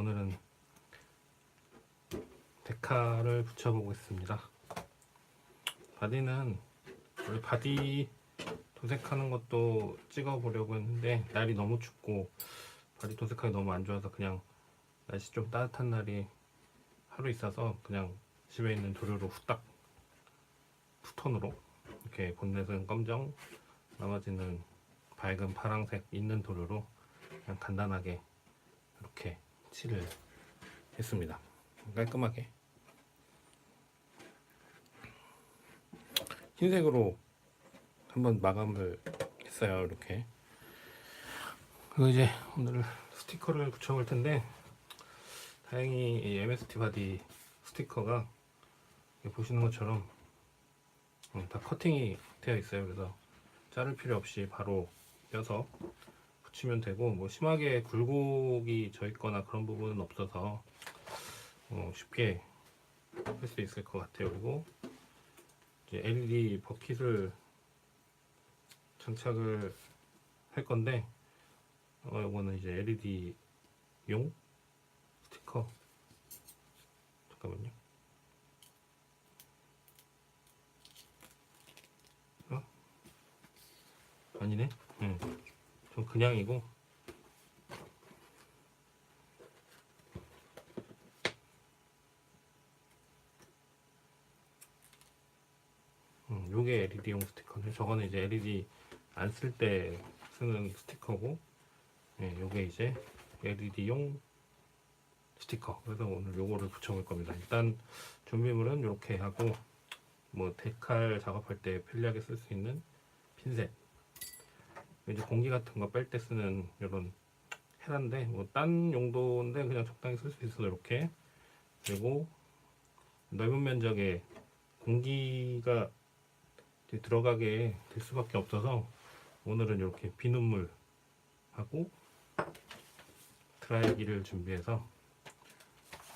오늘은 데카를 붙여보겠습니다. 바디는 원래 바디 도색하는 것도 찍어보려고 했는데 날이 너무 춥고 바디 도색하기 너무 안 좋아서 그냥 날씨 좀 따뜻한 날이 하루 있어서 그냥 집에 있는 도료로 후딱 투톤으로 이렇게 본넷은 검정 나머지는 밝은 파랑색 있는 도료로 그냥 간단하게 이렇게 칠을 했습니다. 깔끔하게 흰색으로 한번 마감을 했어요. 이렇게 그리고 이제 오늘 스티커를 붙여볼 텐데 다행히 이 MST 바디 스티커가 보시는 것처럼 음, 다 커팅이 되어 있어요. 그래서 자를 필요 없이 바로 껴서 붙이면 되고 뭐 심하게 굴곡이 져 있거나 그런 부분은 없어서 어, 쉽게 할 수 있을 것 같아요. 그리고 이제 LED 버킷을 장착을 할 건데 어, 이거는 이제 LED용 스티커 잠깐만요. 어? 아니네. 응. 전 그냥이고. 음, 요게 LED용 스티커인데 저거는 이제 LED 안 쓸 때 쓰는 스티커고 예, 요게 이제 LED용 스티커. 그래서 오늘 요거를 붙여볼 겁니다. 일단 준비물은 이렇게 하고 뭐 데칼 작업할 때 편리하게 쓸 수 있는 핀셋 이제 공기 같은 거 뺄 때 쓰는 이런 헤라인데 뭐 딴 용도인데 그냥 적당히 쓸 수 있어서 이렇게. 그리고 넓은 면적에 공기가 들어가게 될 수밖에 없어서 오늘은 이렇게 비눗물 하고 드라이기를 준비해서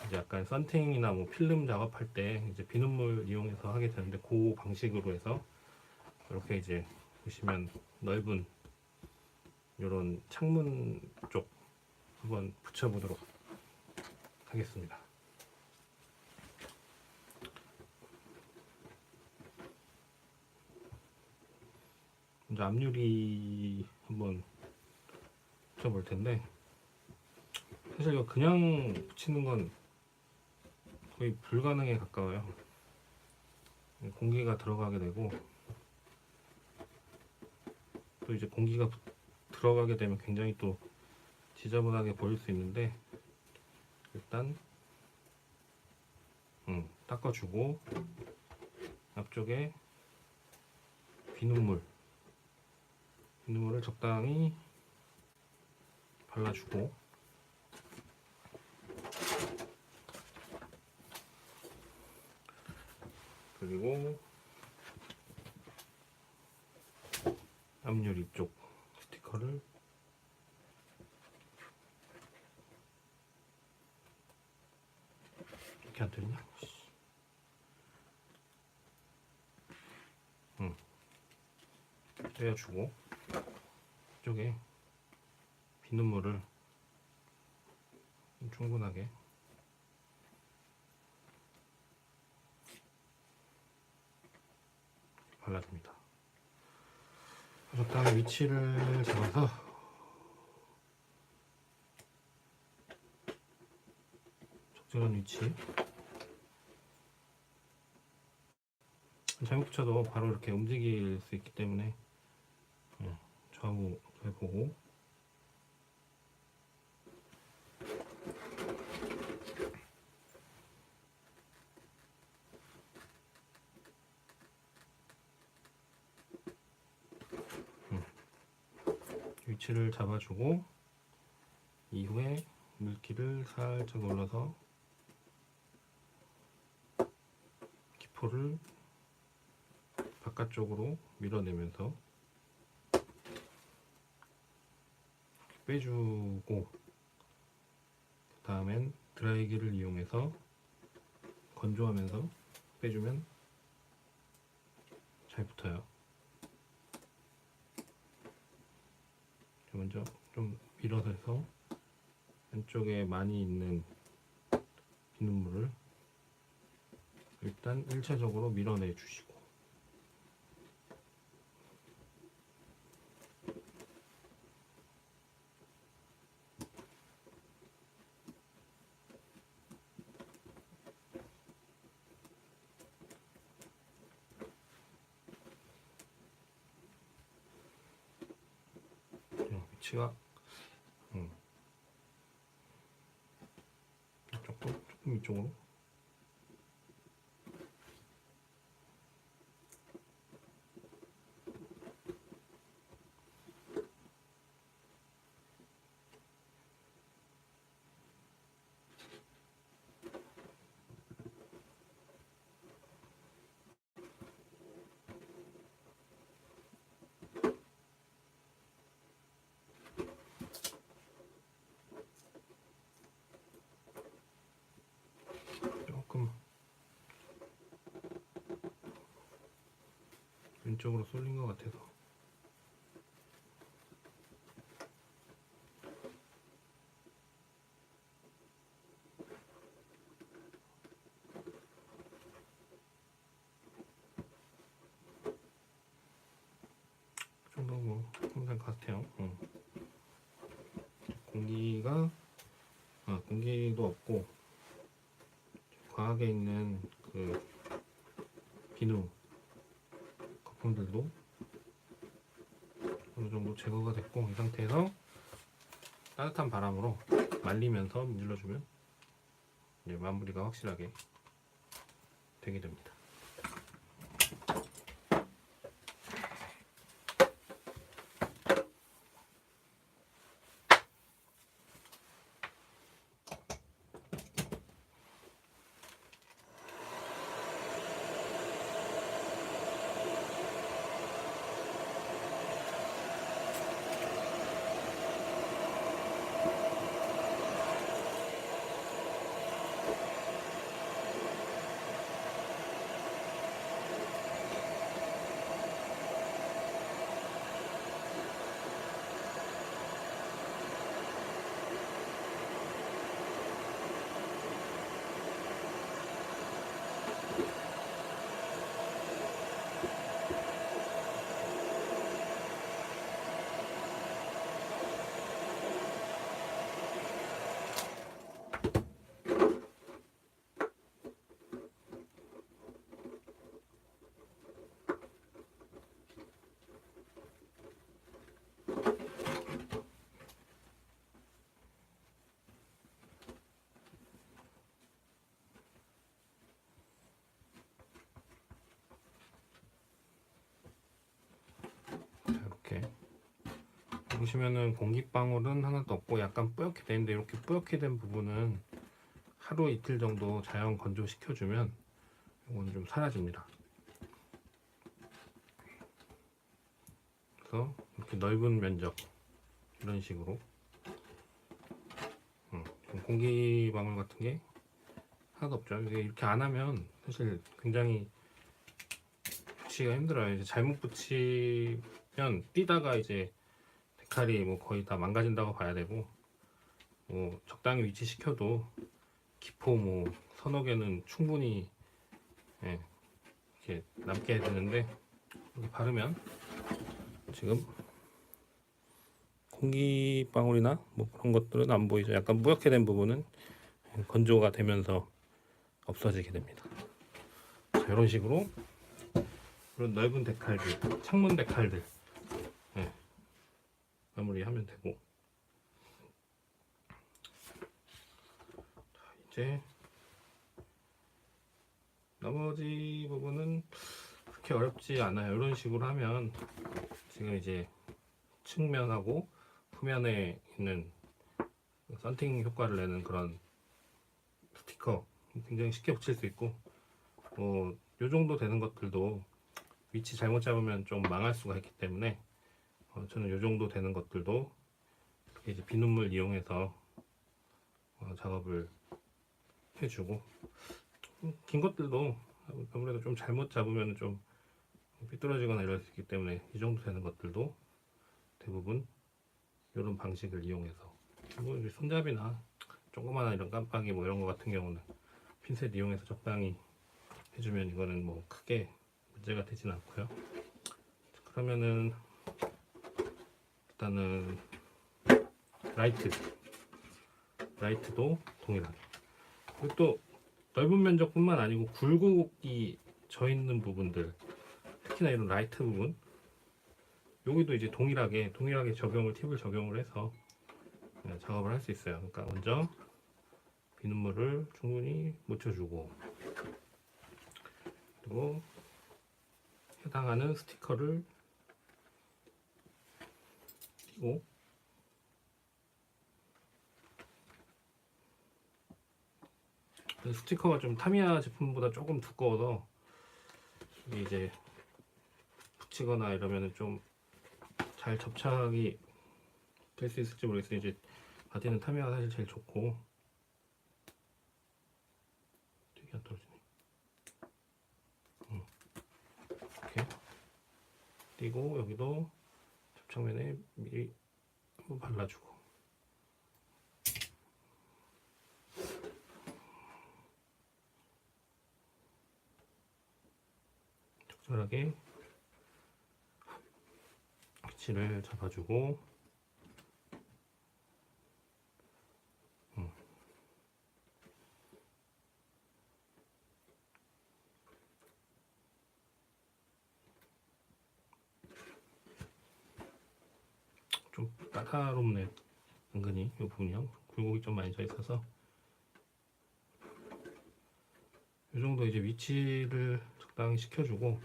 이제 약간 썬팅이나 뭐 필름 작업할 때 이제 비눗물 이용해서 하게 되는데 그 방식으로 해서 이렇게 이제 보시면 넓은 이런 창문 쪽 한번 붙여보도록 하겠습니다. 먼저 앞유리 한번 붙여볼 텐데 사실 이거 그냥 붙이는 건 거의 불가능에 가까워요. 공기가 들어가게 되고 또 이제 공기가 부- 들어가게 되면 굉장히 또 지저분하게 보일 수 있는데 일단 음, 닦아주고 앞쪽에 비눗물 비눗물을 적당히 발라주고 그리고 앞유리 쪽 스티커를 이렇게 안 되냐? 응. 떼어주고 이쪽에 비눗물을 충분하게 발라줍니다. 적당히 위치를 잡아서 적절한 위치. 잘못 붙여도 바로 이렇게 움직일 수 있기 때문에 예, 좌우 잘 보고 위치를 잡아주고 이후에 물기를 살짝 올려서 기포를 바깥쪽으로 밀어내면서 빼주고 그 다음엔 드라이기를 이용해서 건조하면서 빼주면 잘 붙어요. 먼저 좀 밀어서 해서 안쪽에 많이 있는 비눗물을 일단 1차적으로 밀어내 주시고 음, 위치가 음. 조금 이쪽으로 조금 왼쪽으로 쏠린 것 같아서 그 정도 뭐 항상 같아요. 응. 공기가 아 공기도 없고 과학에 있는 그 비누 거품들도 어느 정도 제거가 됐고 이 상태에서 따뜻한 바람으로 말리면서 문질러주면 이제 마무리가 확실하게 되게 됩니다. 자, 이렇게 보시면은 공기방울은 하나도 없고 약간 뿌옇게 되는데 이렇게 뿌옇게 된 부분은 하루 이틀 정도 자연 건조시켜주면 이건 좀 사라집니다. 그래서 이렇게 넓은 면적 이런 식으로 음, 좀 공기방울 같은 게 하나도 없죠. 이게 이렇게 안 하면 사실 굉장히 붙이기가 힘들어요. 이제 잘못 붙이 면 뛰다가 이제 데칼이 뭐 거의 다 망가진다고 봐야 되고 뭐 적당히 위치시켜도 기포 뭐 서너 개는 충분히 예, 이렇게 남게 되는데 이렇게 바르면 지금 공기 방울이나 뭐 그런 것들은 안 보이죠. 약간 뿌옇게 된 부분은 건조가 되면서 없어지게 됩니다. 자, 이런 식으로 이런 넓은 데칼들, 창문 데칼들 예, 마무리하면 되고 자, 이제 나머지 부분은 그렇게 어렵지 않아요. 이런 식으로 하면 지금 이제 측면하고 후면에 있는 썬팅 효과를 내는 그런 스티커 굉장히 쉽게 붙일 수 있고 뭐요 정도 되는 것들도 위치 잘못 잡으면 좀 망할 수가 있기 때문에 어, 저는 요 정도 되는 것들도 이제 비눗물 이용해서 어, 작업을 해주고 음, 긴 것들도 아무래도 좀 잘못 잡으면 좀 삐뚤어지거나 이럴 수 있기 때문에 이 정도 되는 것들도 대부분 이런 방식을 이용해서 뭐 손잡이나 조그마한 이런 깜빡이 뭐 이런 거 같은 경우는 핀셋 이용해서 적당히 해주면 이거는 뭐 크게 문제가 되진 않고요. 자, 그러면은 일단은 라이트 라이트도 동일하게 그리고 또 넓은 면적뿐만 아니고 굴곡이 져 있는 부분들 특히나 이런 라이트 부분 여기도 이제 동일하게 동일하게 적용을 팁을 적용을 해서 네, 작업을 할 수 있어요. 그러니까 먼저 비눗물을 충분히 묻혀주고 그리고 해당하는 스티커를 띄고 그 스티커가 좀 타미야 제품보다 조금 두꺼워서 이제 붙이거나 이러면은 좀잘 접착이 될 수 있을지 모르겠어요. 이제 바디는 타미야가 사실 제일 좋고 되게 안 떨어지네. 음. 이렇게 띄고 여기도 접착면에 미리 한번 발라주고. 적절하게 위치를 잡아주고 음. 좀 까다롭네 은근히 이 부분이요. 굴곡이 좀 많이 져 있어서. 이 정도 이제 위치를 적당히 시켜주고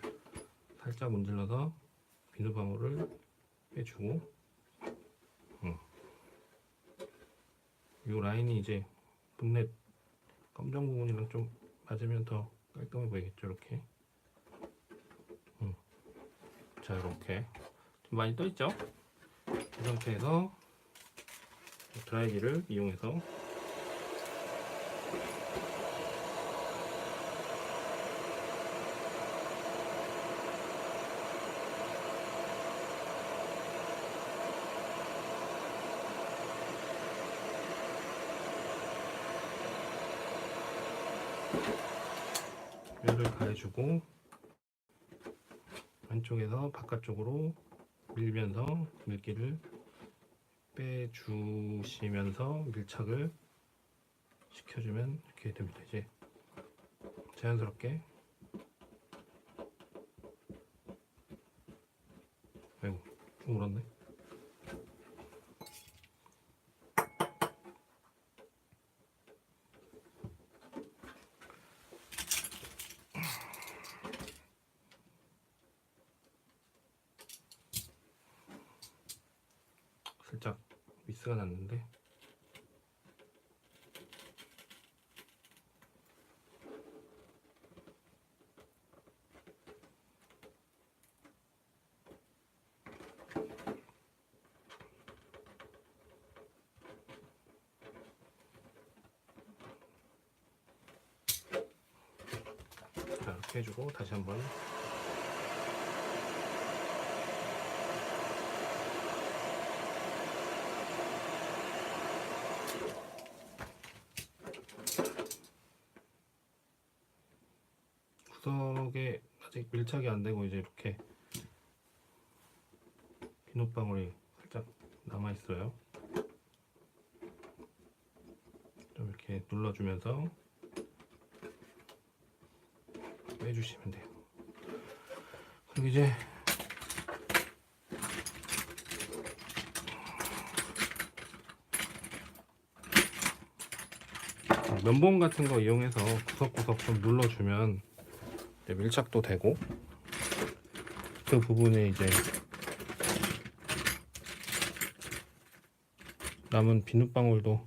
살짝 문질러서 비누방울을 빼주고 음. 이 라인이 이제 본넷 검정 부분이랑 좀 맞으면 더 깔끔해 보이겠죠 이렇게? 음. 자 이렇게. 좀 많이 떠 있죠 이 상태에서 드라이기를 이용해서 열을 가해주고 안쪽에서 바깥쪽으로 밀면서 물기를 빼주시면서 밀착을 시켜주면 이렇게 됩니다. 이제 자연스럽게 아이고 좀 울었네. 살짝 미스가 났는데. 자 이렇게 해주고 다시 한번 구석에 아직 밀착이 안 되고 이제 이렇게 비눗방울이 살짝 남아 있어요. 좀 이렇게 눌러주면서 빼주시면 돼요. 그리고 이제 면봉 같은 거 이용해서 구석구석 좀 눌러주면 밀착도 되고 그 부분에 이제 남은 비눗방울도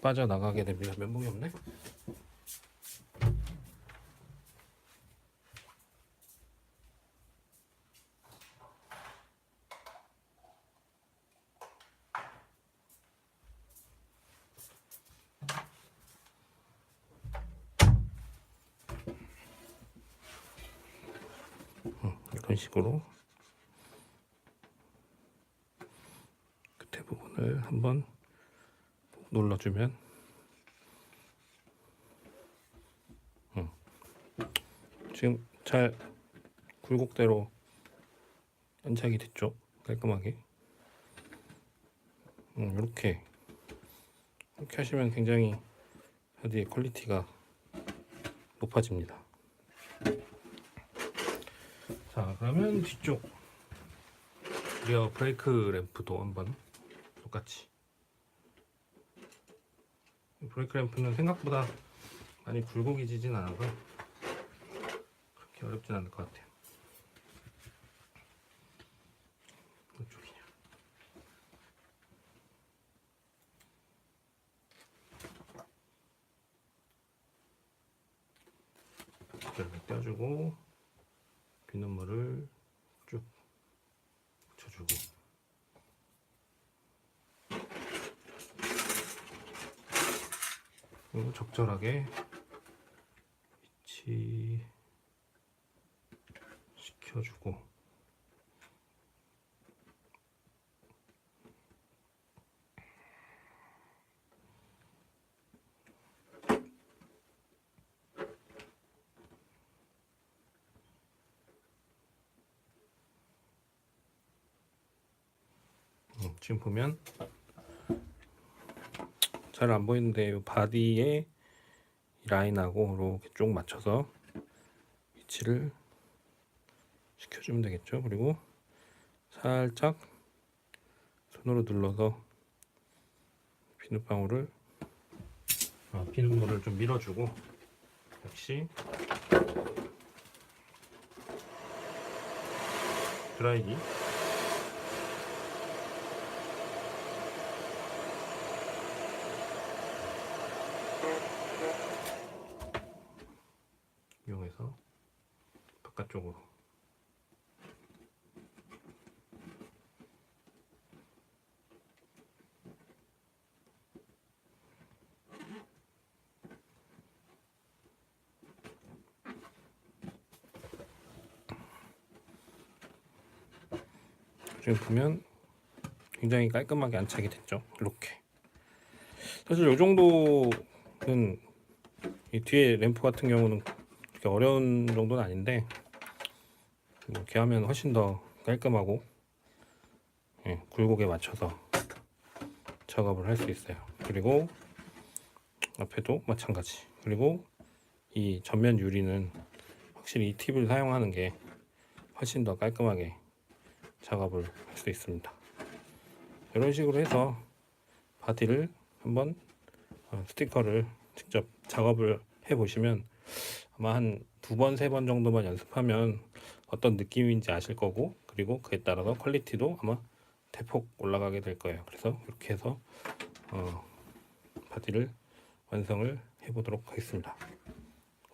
빠져나가게 됩니다. 면봉이 없네? 이런 식으로 끝에 부분을 한번 눌러주면 음. 지금 잘 굴곡대로 연착이 됐죠 깔끔하게 음, 이렇게 이렇게 하시면 굉장히 바디의 퀄리티가 높아집니다 자 그러면 뒤쪽. 리어 브레이크 램프도 한번 똑같이. 브레이크 램프는 생각보다 많이 굴곡이 지진 않아서 그렇게 어렵진 않을 것 같아요. 이쪽이냐. 이렇게 떼어주고 비눗물을 쭉 붙여주고. 그리고 적절하게 위치 시켜주고 음, 지금 보면 잘 안 보이는데 이 바디에 이 라인하고 이렇게 쭉 맞춰서 위치를 시켜주면 되겠죠. 그리고 살짝 손으로 눌러서 비눗방울을 아, 비눗물을 좀 밀어주고 역시 드라이기 이용해서 바깥쪽으로. 지금 보면 굉장히 깔끔하게 안착이 됐죠? 이렇게. 사실 이 정도는 이 뒤에 램프 같은 경우는 어려운 정도는 아닌데 이렇게 하면 훨씬 더 깔끔하고 예, 굴곡에 맞춰서 작업을 할 수 있어요. 그리고 앞에도 마찬가지. 그리고 이 전면 유리는 확실히 이 팁을 사용하는 게 훨씬 더 깔끔하게 작업을 할 수 있습니다. 이런 식으로 해서 바디를 한번 어, 스티커를 직접 작업을 해 보시면 아마 한 두 번, 세 번 정도만 연습하면 어떤 느낌인지 아실 거고 그리고 그에 따라서 퀄리티도 아마 대폭 올라가게 될 거예요. 그래서 이렇게 해서 어, 바디를 완성을 해 보도록 하겠습니다.